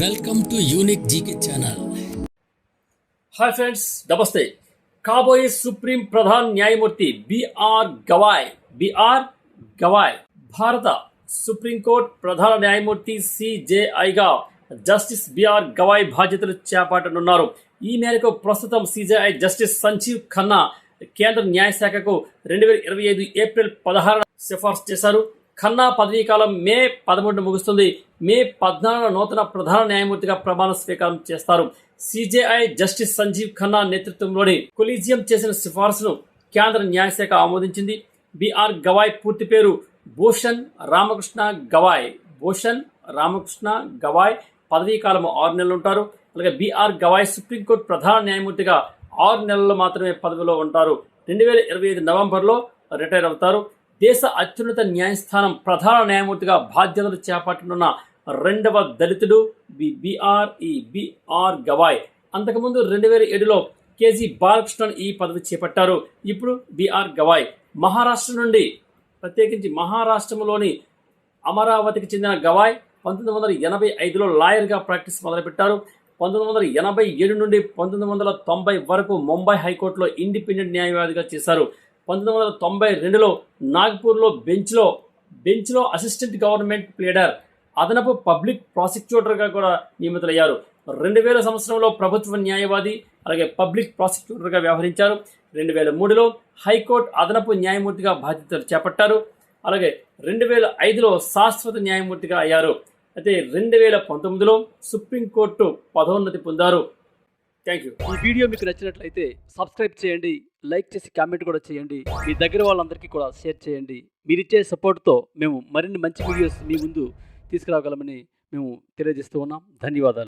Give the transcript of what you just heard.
Welcome to unique GK channel. Hi friends namaste. కాబోయే supreme ప్రధాన న్యాయమూర్తి బిఆర్ గవాయ్. బిఆర్ గవాయ్. భారత సుప్రీంకోర్టు ప్రధాన న్యాయమూర్తి సిజేఐగా జస్టిస్ బిఆర్ గవాయ్ బాధ్యతలు చేపట్టనున్నారు. ఈ మేరకు ప్రస్తుతం సిజేఐ జస్టిస్ సంజీవ్ ఖన్నా కేంద్ర న్యాయశాఖకు రెండు వేల ఇరవై ఐదు ఏప్రిల్ పదహారు సిఫార్సు చేశారు. ఖన్నా పదవీ కాలం మే పదమూడున ముగుస్తుంది. మే పద్నాలుగున నూతన ప్రధాన న్యాయమూర్తిగా ప్రమాణ స్వీకారం చేస్తారు. సిజేఐ జస్టిస్ సంజీవ్ ఖన్నా నేతృత్వంలోని కొలీజియం చేసిన సిఫార్సును కేంద్ర న్యాయశాఖ ఆమోదించింది. బిఆర్ గవాయ్ పూర్తి పేరు భూషణ్ రామకృష్ణ గవాయ్. భూషణ్ రామకృష్ణ గవాయ్ పదవీ కాలం ఆరు నెలలు ఉంటారు. అలాగే బిఆర్ గవాయ్ సుప్రీంకోర్టు ప్రధాన న్యాయమూర్తిగా ఆరు నెలలు మాత్రమే పదవిలో ఉంటారు. రెండు వేల ఇరవై ఐదు నవంబర్లో రిటైర్ అవుతారు. దేశ అత్యున్నత న్యాయస్థానం ప్రధాన న్యాయమూర్తిగా బాధ్యతలు చేపట్టనున్న రెండవ దళితుడు బి బిఆర్ ఈ బిఆర్ గవాయ్. అంతకుముందు రెండు వేల ఏడులో కేజీ బాలకృష్ణన్ ఈ పదవి చేపట్టారు. ఇప్పుడు బిఆర్ గవాయ్. మహారాష్ట్ర నుండి ప్రత్యేకించి మహారాష్ట్రంలోని అమరావతికి చెందిన గవాయ్ పంతొమ్మిది వందల ఎనభై ఐదులో లాయర్గా ప్రాక్టీస్ మొదలుపెట్టారు. పంతొమ్మిది వందల ఎనభై ఏడు నుండి పంతొమ్మిది వందల తొంభై వరకు ముంబై హైకోర్టులో ఇండిపెండెంట్ న్యాయవాదిగా చేశారు. పంతొమ్మిది వందల తొంభై రెండులో నాగ్పూర్లో బెంచ్లో బెంచ్లో అసిస్టెంట్ గవర్నమెంట్ ప్లేడర్ అదనపు పబ్లిక్ ప్రాసిక్యూటర్గా కూడా నియమితులయ్యారు. రెండు వేల సంవత్సరంలో ప్రభుత్వ న్యాయవాది అలాగే పబ్లిక్ ప్రాసిక్యూటర్గా వ్యవహరించారు. రెండు వేల మూడులో హైకోర్టు అదనపు న్యాయమూర్తిగా బాధ్యతలు చేపట్టారు. అలాగే రెండు వేల ఐదులో శాశ్వత న్యాయమూర్తిగా అయ్యారు. అయితే రెండు వేల పంతొమ్మిదిలో సుప్రీంకోర్టు పదోన్నతి పొందారు. థ్యాంక్ యూ ఈ వీడియో మీకు నచ్చినట్లయితే సబ్స్క్రైబ్ చేయండి లైక్ చేసి కామెంట్ కూడా చేయండి. మీ దగ్గర వాళ్ళందరికీ కూడా షేర్ చేయండి. మీరు ఇచ్చే సపోర్ట్తో మేము మరిన్ని మంచి వీడియోస్ మీ ముందు తీసుకురాగలమని మేము తెలియజేస్తూ ఉన్నాం. ధన్యవాదాలు.